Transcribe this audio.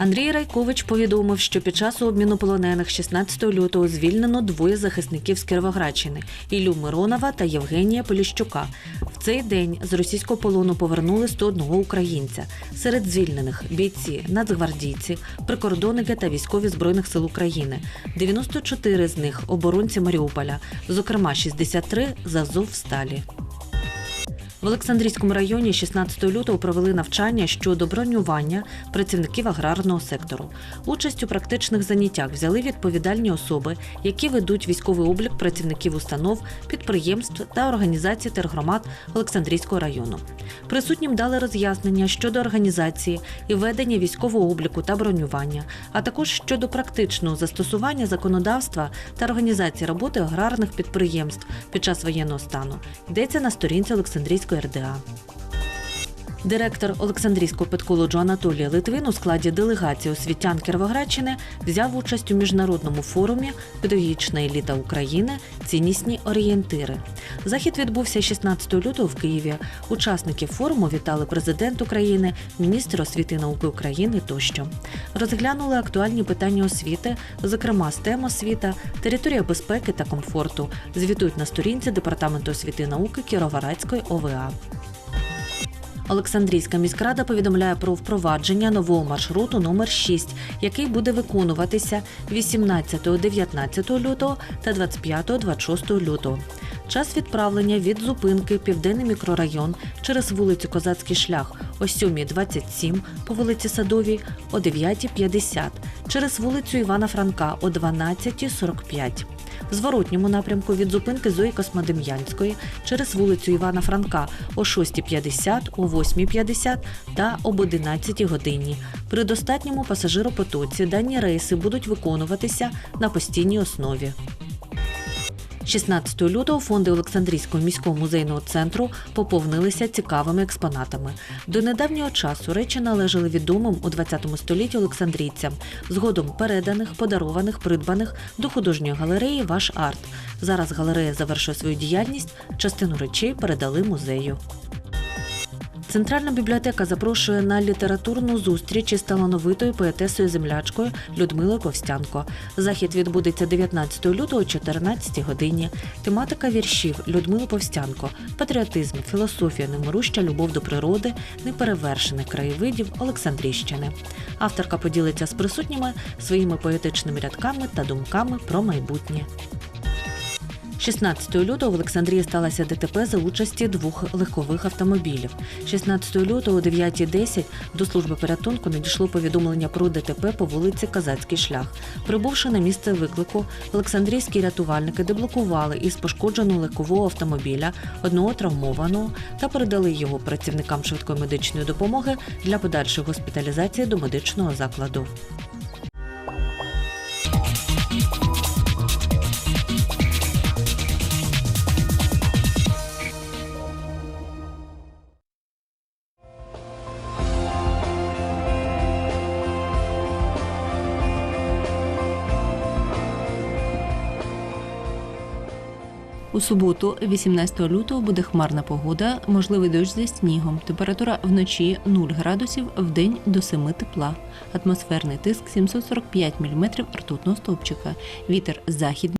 Андрій Райкович повідомив, що під час обміну полонених 16 лютого звільнено двоє захисників з Кіровоградщини Ілю Миронова та Євгенія Поліщука. В цей день з російського полону повернули 101 українця. Серед звільнених бійці, нацгвардійці, прикордонники та військові збройних сил України. 94 з них оборонці Маріуполя, зокрема 63 з Азовсталі. В Олександрійському районі 16 лютого провели навчання щодо бронювання працівників аграрного сектору. Участь у практичних заняттях взяли відповідальні особи, які ведуть військовий облік працівників установ, підприємств та організацій тергромад Олександрійського району. Присутнім дали роз'яснення щодо організації і ведення військового обліку та бронювання, а також щодо практичного застосування законодавства та організації роботи аграрних підприємств під час воєнного стану. Йдеться на сторінці Олександрійської РДА. Директор Олександрійського педколеджу Анатолій Литвин у складі делегації освітян Кіровоградщини взяв участь у міжнародному форумі Педагогічна еліта України ціннісні орієнтири. Захід відбувся 16 лютого в Києві. Учасників форуму вітали президент України, міністр освіти і науки України тощо. Розглянули актуальні питання освіти, зокрема STEM освіта, територія безпеки та комфорту. Звітують на сторінці департаменту освіти і науки Кіровоградської ОВА. Олександрійська міськрада повідомляє про впровадження нового маршруту номер 6, який буде виконуватися 18-19 лютого та 25-26 лютого. Час відправлення від зупинки Південний мікрорайон через вулицю Козацький шлях о 7.27 по вулиці Садовій о 9.50, через вулицю Івана Франка о 12.45. В зворотньому напрямку від зупинки Зої Космодем'янської через вулицю Івана Франка о 6.50, о 8.50 та об 11 годині. При достатньому пасажиропотоці дані рейси будуть виконуватися на постійній основі. 16 лютого фонди Олександрійського міського музейного центру поповнилися цікавими експонатами. До недавнього часу речі належали відомим у 20 столітті олександрійцям, згодом переданих, подарованих, придбаних до художньої галереї Ваш арт. Зараз галерея завершує свою діяльність. Частину речей передали музею. Центральна бібліотека запрошує на літературну зустріч із талановитою поетесою землячкою Людмилою Повстянко. Захід відбудеться 19 лютого о 14 годині. Тематика віршів Людмили Повстянко, патріотизм, філософія, немируща любов до природи, неперевершених краєвидів Олександрійщини. Авторка поділиться з присутніми своїми поетичними рядками та думками про майбутнє. 16 лютого в Олександрії сталося ДТП за участі двох легкових автомобілів. 16 лютого о 9.10 до служби порятунку надійшло повідомлення про ДТП по вулиці Казацький шлях. Прибувши на місце виклику, олександрійські рятувальники деблокували із пошкодженого легкового автомобіля одного травмованого та передали його працівникам швидкої медичної допомоги для подальшої госпіталізації до медичного закладу. У суботу, 18 лютого, буде хмарна погода, можливий дощ зі снігом. Температура вночі 0 градусів, вдень до 7 тепла. Атмосферний тиск 745 мм ртутного стовпчика. Вітер західний.